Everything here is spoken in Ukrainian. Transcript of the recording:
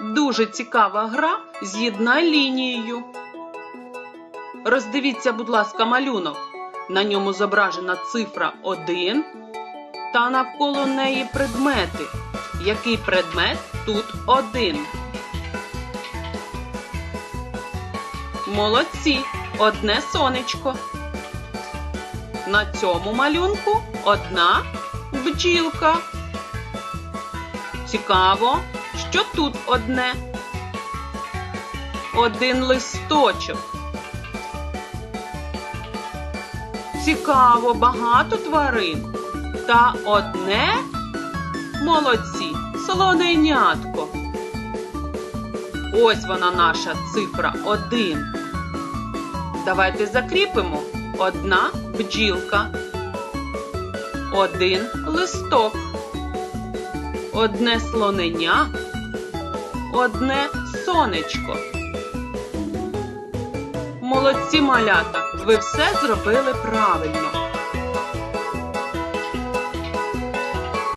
Дуже цікава гра з'єднай лінією. Роздивіться, будь ласка, малюнок. На ньому зображена цифра 1 та навколо неї предмети. Який предмет тут один? Молодці! Одне сонечко. На цьому малюнку одна бджілка. Цікаво, що тут одне. Один листочок. Цікаво, багато тварин. Та одне молодці, слоненятко. Ось вона наша цифра один. Давайте закріпимо одна бджілка, один листок, одне слоненя, одне сонечко. Молодці малята, ви все зробили правильно.